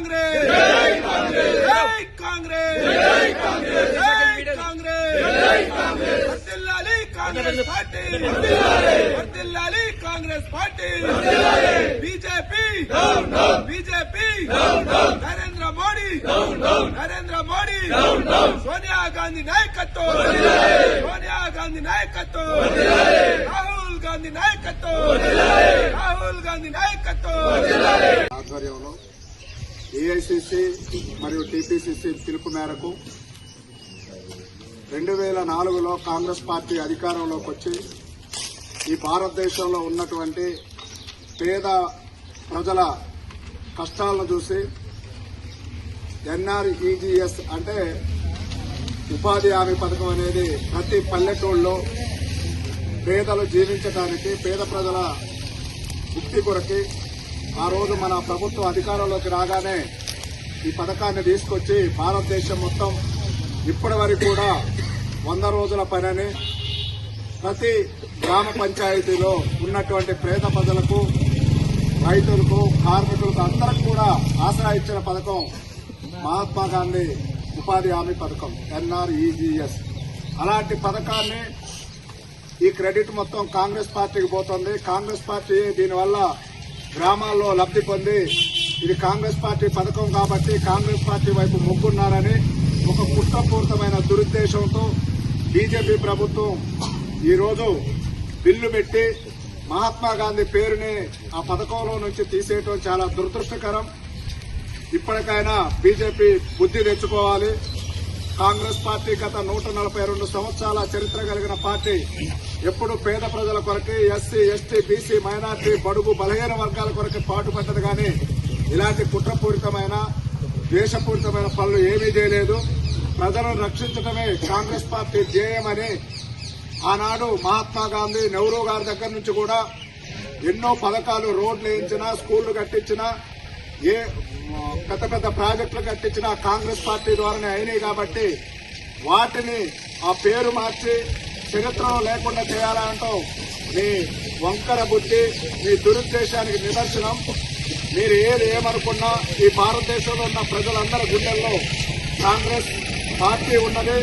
కాంగ్రెస్! జై కాంగ్రెస్! జై కాంగ్రెస్! జై కాంగ్రెస్ జై కాంగ్రెస్ జై కాంగ్రెస్ వర్ధిల్లాలి కాంగ్రెస్ పార్టీ! వర్ధిల్లాలి వర్ధిల్లాలి కాంగ్రెస్ పార్టీ! వర్ధిల్లాలి B J P! Down down B J P! Down down Narendra Modi! Down down Narendra Modi! Down down Sonia Gandhi నాయకత్వం! వర్ధిల్లాలి సోనియా గాంధీ నాయకత్వం! వర్ధిల్లాలి రాహుల్ గాంధీ నాయకత్వం! వర్ధిల్లాలి రాహుల్ గాంధీ నాయకత్వం! వర్ధిల్లాలి ఆధ్వర్యంలో ఏఐసిసి మరియు టిపిసిసి పిలుపు మేరకు రెండు వేల నాలుగులో కాంగ్రెస్ పార్టీ అధికారంలోకి వచ్చి ఈ భారతదేశంలో ఉన్నటువంటి పేద ప్రజల కష్టాలను చూసి ఎన్ఆర్ఈజీఎస్ అంటే ఉపాధి హామీ పథకం అనేది ప్రతి పల్లెటూళ్ళలో పేదలు జీవించడానికి పేద ప్రజల ముక్తి కొరకి ఆ రోజు మన ప్రభుత్వం అధికారంలోకి రాగానే ఈ పథకాన్ని తీసుకొచ్చి భారతదేశం మొత్తం ఇప్పటి వరకు కూడా వంద రోజుల పనని ప్రతి గ్రామ పంచాయతీలో ఉన్నటువంటి పేద ప్రజలకు రైతులకు కార్మికులకు అందరికి కూడా ఆసరా ఇచ్చిన పథకం మహాత్మా గాంధీ ఉపాధి హామీ పథకం ఎన్ఆర్ఈజీఎస్ అలాంటి పథకాన్ని ఈ క్రెడిట్ మొత్తం కాంగ్రెస్ పార్టీకి పోతుంది. కాంగ్రెస్ పార్టీ దీనివల్ల గ్రామాల్లో లబ్ధి పొంది ఇది కాంగ్రెస్ పార్టీ పథకం కాబట్టి కాంగ్రెస్ పార్టీ వైపు మొగ్గున్నారని ఒక కుట్రపూరితమైన దురుద్దేశంతో బీజేపీ ప్రభుత్వం ఈరోజు బిల్లు పెట్టి మహాత్మా గాంధీ పేరుని ఆ పథకంలో నుంచి తీసేయటం చాలా దురదృష్టకరం. ఇప్పటికైనా బీజేపీ బుద్ధి తెచ్చుకోవాలి. కాంగ్రెస్ పార్టీ గత నూట నలభై రెండు సంవత్సరాల చరిత్ర కలిగిన పార్టీ. ఎప్పుడు పేద ప్రజల కొరకే ఎస్సీ ఎస్టీ బీసీ మైనార్టీ బడుగు బలహీన వర్గాల కొరకే పాటుపడ్డది కానీ ఇలాంటి కుట్రపూరితమైన ద్వేషపూరితమైన పనులు ఏమీ చేయలేదు. ప్రజలను రక్షించడమే కాంగ్రెస్ పార్టీ ధ్యేయమని ఆనాడు మహాత్మా గాంధీ నెహ్రూ గారి దగ్గర నుంచి కూడా ఎన్నో పథకాలు రోడ్లు వేయించినా స్కూళ్ళు కట్టించినా ఏ పెద్ద పెద్ద ప్రాజెక్టులు కట్టించినా కాంగ్రెస్ పార్టీ ద్వారానే అయినాయి కాబట్టి వాటిని ఆ పేరు మార్చి చరిత్రలో లేకుండా చేయాలంటూ మీ వంకర బుద్ధి మీ దురుద్దేశానికి నిదర్శనం. మీరు ఏది ఏమనుకున్నా ఈ భారతదేశంలో ఉన్న ప్రజలందరి గుండెల్లో కాంగ్రెస్ పార్టీ ఉన్నది.